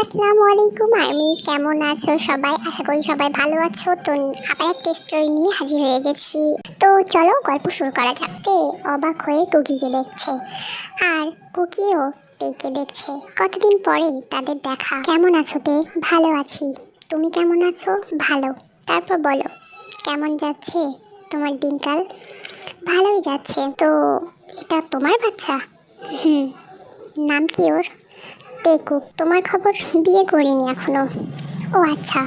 আসসালামু আলাইকুম, আমি কেমন আছো সবাই? আশা করি সবাই ভালো আছো। তো আবার একটা স্টোরি নিয়ে হাজির হয়ে গেছি। তো চলো গল্প শুরু করা যাক। তে অবাক হয়ে কুকিকে দেখছে। আর কুকিও তেকে দেখছে। কতদিন পরে তাদের দেখা। কেমন আছো তে? ভালো আছি। তুমি কেমন আছো? ভালো। তারপর বলো, কেমন যাচ্ছে তোমার দিনকাল? ভালোই যাচ্ছে। তো এটা তোমার বাচ্চা? হুম। নাম কি ওর? টেকুক তোমার খবর বিয়ে করিনি এখনও। ও আচ্ছা।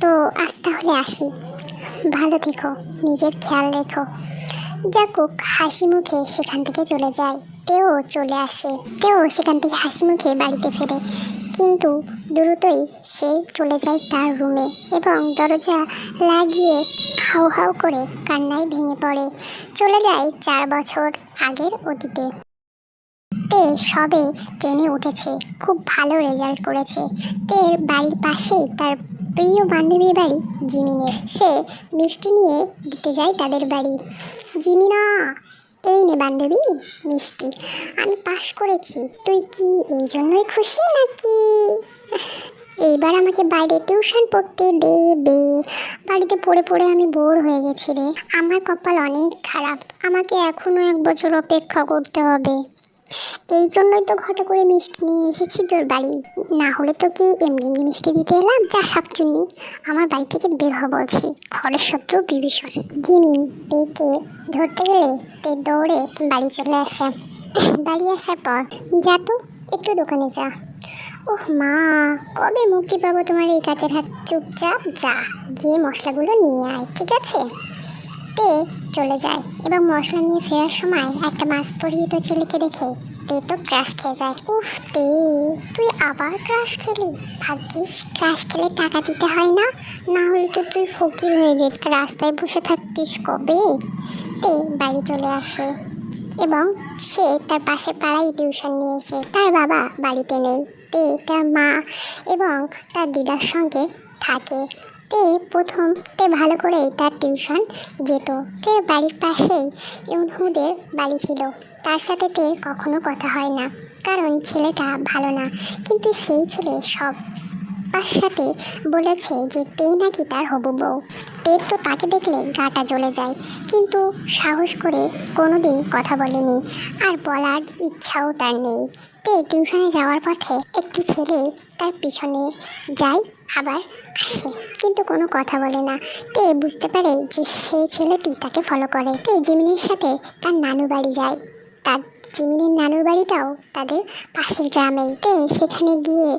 তো আজ তাহলে আসি। ভালো থেকো, নিজের খেয়াল রেখো। যাকুক হাসি মুখে সেখান থেকে চলে যায়। তেও চলে আসে। তেও সেখান থেকে হাসি মুখে বাড়িতে ফেরে। কিন্তু দ্রুতই সে চলে যায় তার রুমে এবং দরজা লাগিয়ে হাউ হাউ করে কান্নায় ভেঙে পড়ে। চলে যায় চার বছর আগের অতীতে। তে সবে টেনে উঠেছে। খুব ভালো রেজাল্ট করেছে। তের বাড়ির পাশেই তার প্রিয় বান্ধবীর বাড়ি জিমিনের। সে মিষ্টি নিয়ে দিতে যায় তাদের বাড়ি। জিমিনা, এই নে বান্ধবী, মিষ্টি। আমি পাশ করেছি। তুই কি এই জন্যই খুশি নাকি? এইবার আমাকে বাইরে টিউশন পড়তে দে বে বাড়িতে পড়ে পড়ে আমি বোর হয়ে গেছি রে। আমার কপাল অনেক খারাপ। আমাকে এখনও এক বছর অপেক্ষা করতে হবে। এই জন্যই তো ঘটা করে মিষ্টি নিয়ে এসেছি তোর বাড়ি। না হলে তো কি এমনি এমনি মিষ্টি দিতে এলাম, যা সব শাকচুন্নি আমার বাড়ি থেকে বের হব বলছি ঘরের শত্রু বিভীষণ। জিমিন তেকে ধরতে গেলে তে দৌড়ে বাড়ি চলে আসে। বাড়ি আসার পর, যা তো, একটু দোকানে যা। ওহ মা, কবে মুক্তি পাবো তোমার এই কাজের হাত? চুপচাপ যা, গিয়ে মশলাগুলো নিয়ে আয়, ঠিক আছে? তে চলে যায় এবং মশলা নিয়ে ফেরার সময় একটা মাছ পরিহিত ছেলেকে দেখে তে তো ক্রাশ খেয়ে যায়। উফ তে, তুই আবার ক্রাশ খেলি? ভাগ্যিস ক্রাশ খেলে টাকা দিতে হয় না না হলে তো তুই ফকির হয়ে যেত রাস্তায় বসে থাকতিস কবে? তে বাড়ি চলে আসে এবং সে তার পাশের পাড়ায় টিউশন নিয়েছে তার বাবা বাড়িতে নেই। তে তার মা এবং তার দিদার সঙ্গে থাকে। তে প্রথম তে ভালো করেই তার টিউশন যেত। তে বাড়ির পাশেই ইউনহুদের বাড়ি ছিল। তার সাথে তে কখনো কথা হয় না, কারণ ছেলেটা ভালো না। কিন্তু সেই ছেলে সব তার সাথে বলেছে যে তে নাকি তার হবু বউ। তে তো তাকে দেখলে গাটা জ্বলে যায়, কিন্তু সাহস করে কোনো দিন কথা বলেনি, আর বলার ইচ্ছাও তার নেই। তে টিউশনে যাওয়ার পথে একটি ছেলে তার পিছনে যায় আবার আসে। কিন্তু কোনো কথা বলে না। তে বুঝতে পারে যে সেই ছেলেটি তাকে ফলো করে। তে জিমিনের সাথে তার নানু বাড়ি যায়। তার জিমিনের নানুর বাড়িটাও তাদের পাশের গ্রামেই। তে সেখানে গিয়ে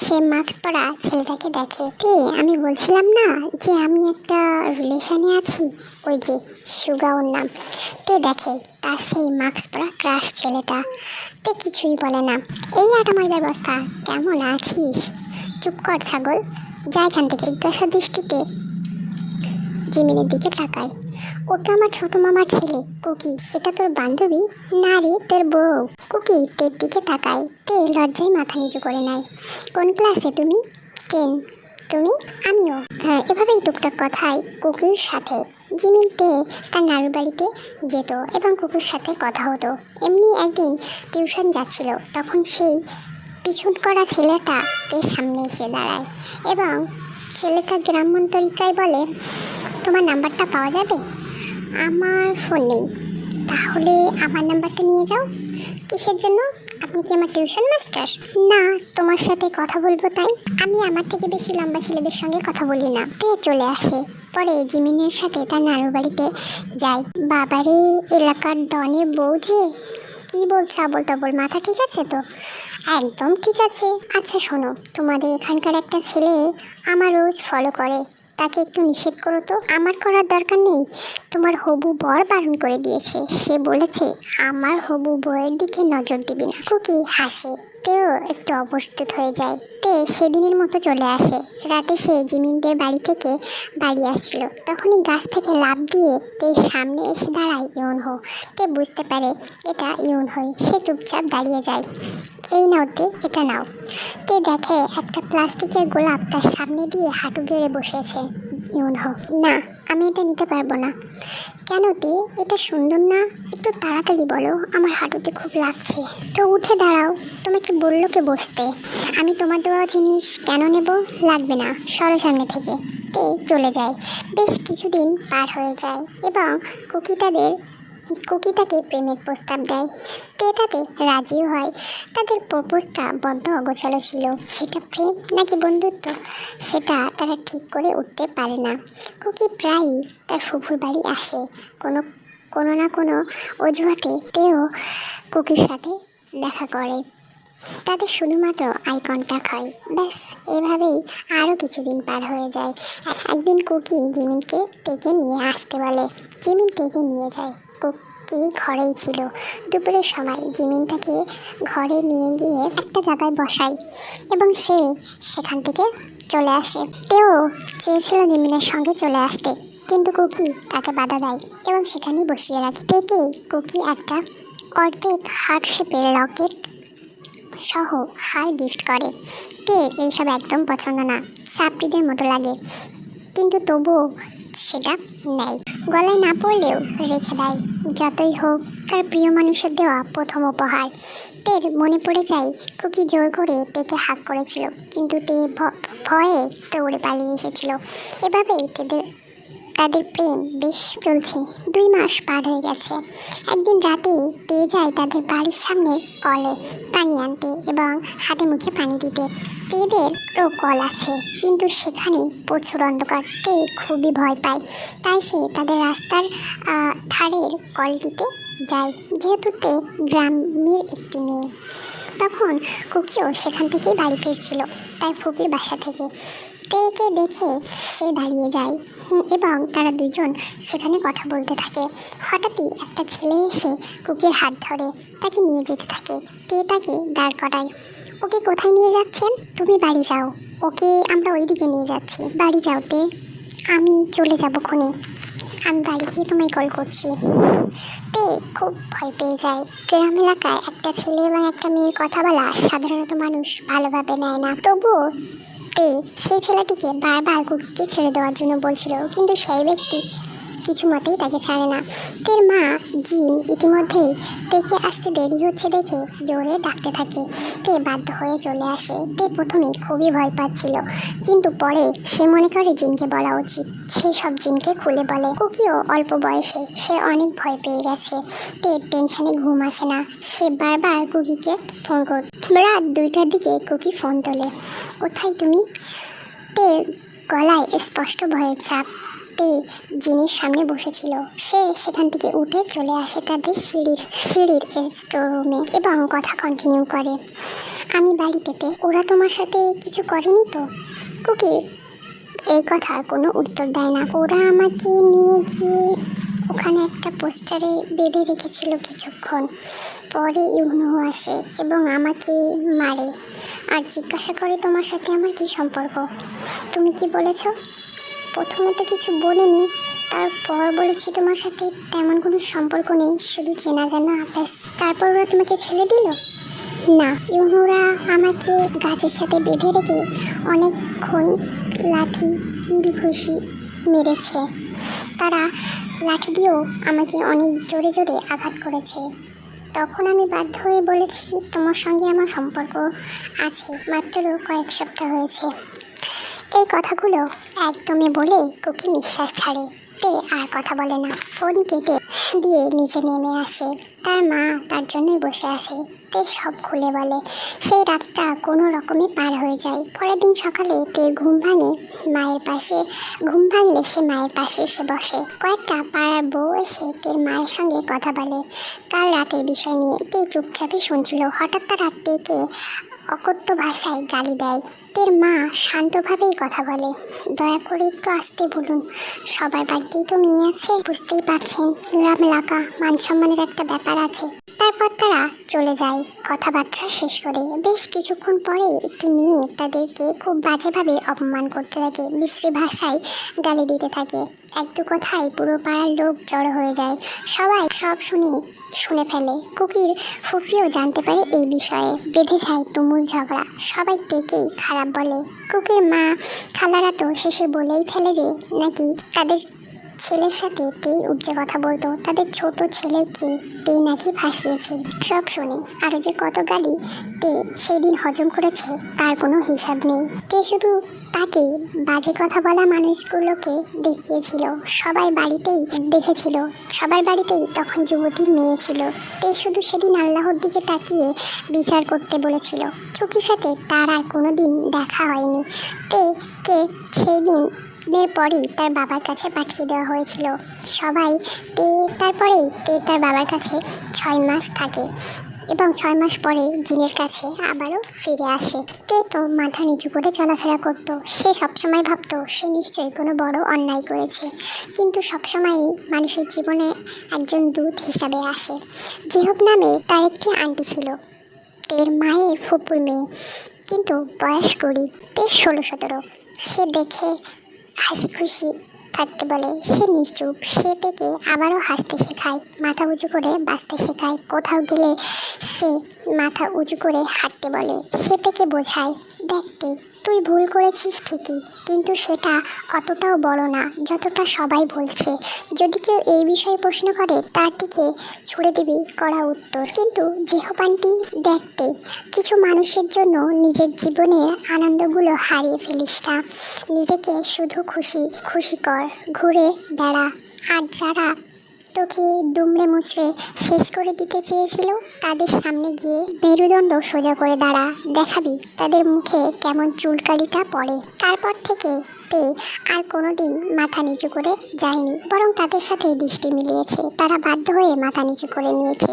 সে মাস্ক পরা ছেলেটাকে দেখে। তে আমি বলছিলাম না যে আমি একটা রিলেশনে আছি? ওই যে সুগা ওর নাম। তে দেখে তার সেই মাস্ক পরা ক্রাশ ছেলেটা। তে কিছুই বলে না। এই আটা ময়দার বস্তা, কেমন আছিস? চুপ কর, ছাগল। যা এখান থেকে, জিজ্ঞাসা দৃষ্টিতে। জিমিনের দিকে তাকায়। ওটা আমার ছোট মামার ছেলে, কুকি। এটা তোর বান্ধবী? না রে, তোর বউ। কুকি, তের দিকে তাকায়। তে লজ্জায় মাথা নিচু করে নেয়। কোন ক্লাসে তুমি? টেন। তুমি? আমিও। হ্যাঁ এভাবেই টুকটাক কথায় কুকির সাথে। জিমিন তে তার নাড়ুর বাড়িতে যেত এবং কুকুর সাথে কথা হতো। এমনি একদিন টিউশন যাচ্ছিল, তখন সেই পিছন করা ছেলেটা তের সামনে এসে দাঁড়ায়? এবং ছেলেটা গ্রাম্যন তরিকায় বলে, তোমার নাম্বারটা পাওয়া যাবে? আমার ফোন নেই। তাহলে আমার নাম্বারটা নিয়ে যাও। কিসের জন্য? আপনি কি আমার টিউশন মাস্টার? না, তোমার সাথে কথা বলব তাই। আমি আমার থেকে বেশি লম্বা ছেলেদের সঙ্গে কথা বলি না। তে চলে আসে। পরে জিমিনের সাথে তার নানুর বাড়িতে যায় বাবারে, এলাকার ডনের বউ যে? কি বলছো আবল তাবল মাথা ঠিক আছে তো? একদম ঠিক আছে। আচ্ছা শোনো, তোমাদের এখানকার একটা ছেলে আমার রোজ ফলো করে। তাকে একটু নিষেধ করো তো। আমার করার দরকার নেই। তোমার হবু বর বারণ করে দিয়েছে। সে বলেছে, আমার হবু বয়ের দিকে নজর দিবি না। কুকি হাসে। তেও একটু অবস্থিত হয়ে যায়। তে সেদিনের মতো চলে আসে। রাতে সে জিমিনদের বাড়ি থেকে বাড়ি আসছিল। তখনই গাছ থেকে লাফ দিয়ে তে সামনে এসে দাঁড়ায় ইউন হো। তে বুঝতে পারে এটা ইউন হই। সে চুপচাপ দাঁড়িয়ে যায়। এই নাও তে, এটা নাও। তে দেখে একটা প্লাস্টিকের গোলাপ তার সামনে দিয়ে হাঁটু গেড়ে বসেছে ইউনহো না আমি এটা নিতে পারব না। কেন তে? এটা সুন্দর না? একটু তাড়াতাড়ি বলো, আমার হাঁটুতে খুব লাগছে। তো উঠে দাঁড়াও, তোমাকে বলল কে বসতে। আমি তোমার দেওয়া জিনিস কেন নেব? লাগবে না, সরো সামনে থেকে। তে চলে যায়। বেশ কিছুদিন পার হয়ে যায়, এবং কুকি তাদের কুকি তাকে প্রেমের প্রস্তাব দেয়। তে তাতে রাজিও হয়। তাদের প্রপোজটা বড্ড অগোছালো ছিল। সেটা প্রেম নাকি বন্ধুত্ব? সেটা তারা ঠিক করে উঠতে পারে না। কুকি প্রায়ই তার ফুফুর বাড়ি আসে। কোনো কোনো না কোনো অজুহাতে তেও কুকির সাথে দেখা করে। তাদের শুধুমাত্র আই কন্ট্যাক্ট হয় ব্যাস, এভাবেই আরও কিছুদিন পার হয়ে যায়। একদিন কুকি জিমিনকে ডেকে নিয়ে আসতে বলে। জিমিন ডেকে নিয়ে যায়। কুকি ঘরেই ছিল। দুপুরের সময় জিমিন তাকে ঘরে নিয়ে গিয়ে একটা জায়গায় বসায় এবং সে সেখান থেকে চলে আসে। তেও চেয়েছিল জিমিনের সঙ্গে চলে আসতে, কিন্তু কুকি তাকে বাধা দেয় এবং সেখানেই বসিয়ে রাখে। থেকে কুকি একটা অর্ধেক হার্ট শেপের লকেট সহ হার গিফট করে। তে, এইসব একদম পছন্দ না। সাপ্রিদের মতো লাগে। কিন্তু তবুও সেটা নেয় গলায় না পড়লেও রেখে দেয়, যতই হোক তার প্রিয় মানুষের দেওয়া প্রথম উপহার। তের মনে পড়ে যায়, কুকি জোর করে তেকে হাক করেছিল, কিন্তু তে ভয়ে দৌড়ে পালিয়ে এসেছিল। এভাবেই তেদের তাদের প্রেম বেশ চলছে। দুই মাস পার হয়ে গেছে। একদিন রাতে পেয়ে যায় তাদের বাড়ির সামনে কলে পানি আনতে এবং হাতে মুখে পানি দিতে। তেদেরও কল আছে, কিন্তু সেখানে প্রচুর অন্ধকার। খুবই ভয় পায়। তাই সে তাদের রাস্তার ধারের কলটিতে যায়। যেহেতু তে গ্রামের একটি মেয়ে। তখন কুকিও সেখান থেকেই বাড়ি ফিরছিল। তাই ফুপির বাসা থেকে। তেকে দেখে সে দাঁড়িয়ে যায়। এবং তারা দুজন সেখানে কথা বলতে থাকে। হঠাৎই একটা ছেলে এসে কুকির হাত ধরে তাকে নিয়ে যেতে থাকে। তে তাকে দাঁড় করায়, ওকে কোথায় নিয়ে যাচ্ছেন? তুমি বাড়ি যাও। ওকে আমরা ওইদিকে নিয়ে যাচ্ছি। বাড়ি যাও তে। আমি চলে যাব খুনি। আমি বাড়ি গিয়ে তোমায় কল করছি। তে খুব ভয় পেয়ে যায়। গ্রাম এলাকায় একটা ছেলে এবং একটা মেয়ের কথা বলা সাধারণত মানুষ ভালোভাবে নেয় না। তবুও সেই ছেলেটিকে বারবার কুকিকে ছেড়ে দেওয়ার জন্য বলছিল কিন্তু সেই ব্যক্তি কিছু মতেই তাকে ছাড়ে না। তের মা জিন ইতিমধ্যেই তেকে আসতে দেরি হচ্ছে দেখে জোরে ডাকতে থাকে। তে বাধ্য হয়ে চলে আসে। তে প্রথমে খুবই ভয় পাচ্ছিল। কিন্তু পরে সে মনে করে জিনকে বলা উচিত। সে সব জিনকে খুলে বলে। কুকিও অল্প বয়সে সে অনেক ভয় পেয়ে গেছে। তে টেনশনে ঘুম আসে না। সে বারবার কুকিকে ফোন কর রাত দুইটার দিকে কুকি ফোন তোলে। কোথায় তুমি? তে গলায় স্পষ্ট ভয়ের ছাপ তে জিনিস সামনে বসেছিল, সে সেখান থেকে উঠে চলে আসে তাদের সিঁড়ির সিঁড়ির স্টোর রুমে এবং কথা কন্টিনিউ করে। আমি বাড়িতে তে ওরা তোমার সাথে কিছু করেনি তো? কুকি, এই কথার কোনো উত্তর দেয় না। ওরা আমাকে নিয়ে গিয়ে ওখানে একটা পোস্টারে বেঁধে রেখেছিল কিছুক্ষণ। পরে ইউনু আসে এবং আমাকে মারে। আর জিজ্ঞাসা করে, তোমার সাথে আমার কি সম্পর্ক? তুমি কি বলেছ? প্রথমে তো কিছু বলিনি, তারপর বলেছি তোমার সাথে তেমন কোনো সম্পর্ক নেই, শুধু চেনা জানা ব্যাস তারপর ওরা তোমাকে ছেড়ে দিল? না, ইউনোরা আমাকে গাছের সাথে বেঁধে রেখে অনেকক্ষণ লাঠি, কিল ঘুষি মেরেছে। তারা লাঠি দিয়েও আমাকে অনেক জোরে জোরে আঘাত করেছে। তখন আমি বাধ্য হয়ে বলেছি, তোমার সঙ্গে আমার সম্পর্ক আছে, মাত্র কয়েক সপ্তাহ হয়েছে। এই কথাগুলো একদমই বলে কুকি নিঃশ্বাস ছাড়ে। তে আর কথা বলে না। ফোন কেটে দিয়ে নিচে নেমে আসে। তার মা তার জন্যই বসে আসে তে সব খুলে বলে। সেই রাতটা কোনো রকমে পার হয়ে যায়। পরের দিন সকালে তে ঘুম ভাঙে মায়ের পাশে। ঘুম ভাঙলে সে মায়ের পাশে এসে বসে। কয়েকটা পাড়ার বউ এসে তের মায়ের সঙ্গে কথা বলে। কাল রাতের বিষয় নিয়ে তে চুপচাপই শুনছিল। হঠাৎ তারা তেকে অকট্য ভাষায় গালি দেয়। তের মা শান্তভাবেই কথা বলে। দয়া করে একটু আসতে বলুন। সবার বাড়িতেই তো মেয়ে আছে, বুঝতেই পারছেন। গ্রাম এলাকা মান সম্মানের একটা ব্যাপার আছে। তারপর তারা চলে যায়। কথাবার্তা শেষ করে বেশ কিছুক্ষণ পরে একটি মেয়ে তাদেরকে খুব বাজেভাবে অপমান করতে থাকে বিশ্রী ভাষায় গালি দিতে থাকে। এক দু কথায় পুরো পাড়ার লোক জড়ো হয়ে যায়। সবাই সব শুনে শুনে ফেলে। কুকির ফুফিও জানতে পারে এই বিষয়ে। বেঁধে যায় তুমুল ঝগড়া। সবাই দেখেই খারাপ বলে কুকির মা খালারা তো শেষে বলেই ফেলে যে নাকি তাদের ছেলের সাথে তে উপজে কথা বলতো, তাদের ছোট ছেলেকে তে নাকি ভাসিয়েছে সব শুনে। আরও যে কত গালি, তে সেদিন হজম করেছে, তার কোনো হিসাব নেই। তে শুধু তাকে বাজে কথা বলা মানুষগুলোকে দেখিয়েছিল। সবাই বাড়িতেই দেখেছিল। সবার বাড়িতেই তখন যুবতীর মেয়ে ছিল। তে শুধু সেদিন আল্লাহর দিকে তাকিয়ে বিচার করতে বলেছিল। চুকির সাথে তার আর কোনো দিন দেখা হয়নি। তে কে সেই দিন দিনের পরেই তার বাবার কাছে পাঠিয়ে দেওয়া হয়েছিল। সবাই তে, তারপরেই তে তার বাবার কাছে ছয় মাস থাকে এবং ছয় মাস পরে জিনের কাছে আবারও ফিরে আসে। তে তো মাথা নিচু করে চলাফেরা করতো। সে সবসময় ভাবতো সে নিশ্চয়ই কোনো বড় অন্যায় করেছে। কিন্তু সবসময়ই মানুষের জীবনে একজন দূত হিসাবে আসে। যেহব নামে তার একটি আন্টি ছিল। তের মায়ের ফুপুর মেয়ে। কিন্তু বয়স কুড়ি তের ষোলো সতেরো। সে দেখে হাসি খুশি থাকতে বলে, সে নিশ্চুপ, সে থেকে আবারও হাসতে শেখায়, মাথা উঁচু করে বাঁচতে শেখায়, কোথাও গেলে সে মাথা উঁচু করে হাঁটতে বলে, সে থেকে বোঝায় দেখতে তুই ভুল করেছিস ঠিকই, কিন্তু সেটা অতটাও বড় না, যতটা সবাই বলছে। যদি কেউ এই বিষয়ে প্রশ্ন করে, তার দিকে ছুড়ে দিবি করা উত্তর। কিন্তু যেহপানটি দেখতে, কিছু মানুষের জন্য নিজের জীবনের আনন্দগুলো হারিয়ে ফেলিস না। নিজেকে শুধু খুশি খুশি কর, ঘুরে বেড়া। আর যারা তোকে দুমড়ে মুচড়ে শেষ করে দিতে চেয়েছিল? তাদের সামনে গিয়ে মেরুদণ্ড সোজা করে দাঁড়া, দেখাবি তাদের মুখে কেমন চুলকালিটা পড়ে। তারপর থেকে তে আর কোনোদিন মাথা নিচু করে যায়নি, বরং তাদের সাথে দৃষ্টি মিলিয়েছে। তারা বাধ্য হয়ে মাথা নিচু করে নিয়েছে।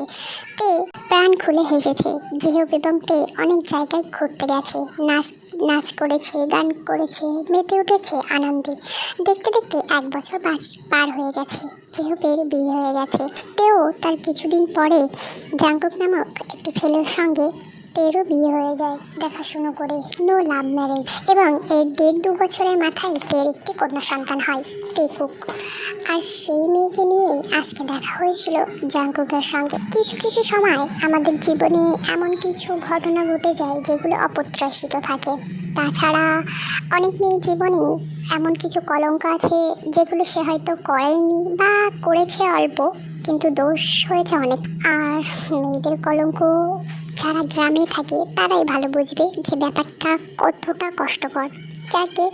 তে প্রাণ খুলে হেসেছে যেহেব এবং তে অনেক জায়গায় ঘুরতে গেছে। নাচ নাচ করেছে, গান করেছে, মেতে উঠেছে আনন্দে। দেখতে দেখতে এক বছর পার- হয়ে গেছে। জেহুপের বিয়ে হয়ে গেছে। তেও তার কিছুদিন পরে জাঙ্কুক নামক একটি ছেলের সঙ্গে তেরও বিয়ে হয়ে যায়, দেখাশুনো করে নো লাভ ম্যারেজ এবং এর দেড় দু বছরের মাথায় তের একটি কন্যা সন্তান হয় তেকুক আর সেই মেয়েকে নিয়েই আজকে দেখা হয়েছিল জাঙ্কুকের সঙ্গে। কিছু কিছু সময় আমাদের জীবনে এমন কিছু ঘটনা ঘটে যায় যেগুলো অপ্রত্যাশিত থাকে। তাছাড়া অনেক মেয়ের জীবনে এমন কিছু কলঙ্ক আছে যেগুলো সে হয়তো করেনি বা করেছে অল্প, কিন্তু দোষ হয়েছে অনেক। আর মেয়েদের কলঙ্ক যারা গ্রামে থাকে, তারাই ভালো বুঝবে যে ব্যাপারটা কতটা কষ্টকর। যাকে,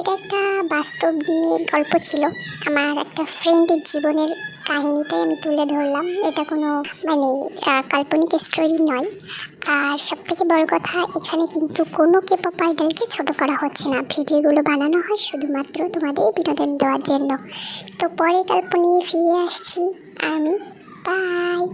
এটা একটা বাস্তব নিয়ে গল্প ছিল। আমার একটা ফ্রেন্ডের জীবনের কাহিনীটাই আমি তুলে ধরলাম। এটা কোনো মানে কাল্পনিক স্টোরি নয়। আর সব থেকে বড় কথা, এখানে কিন্তু কোনো কে পপ আইডলকে ছোটো করা হচ্ছে না। ভিডিওগুলো বানানো হয় শুধুমাত্র তোমাদের বিনোদন দেওয়ার জন্য। তো পরে গল্প নিয়ে ফিরে আসছি আমি। বাই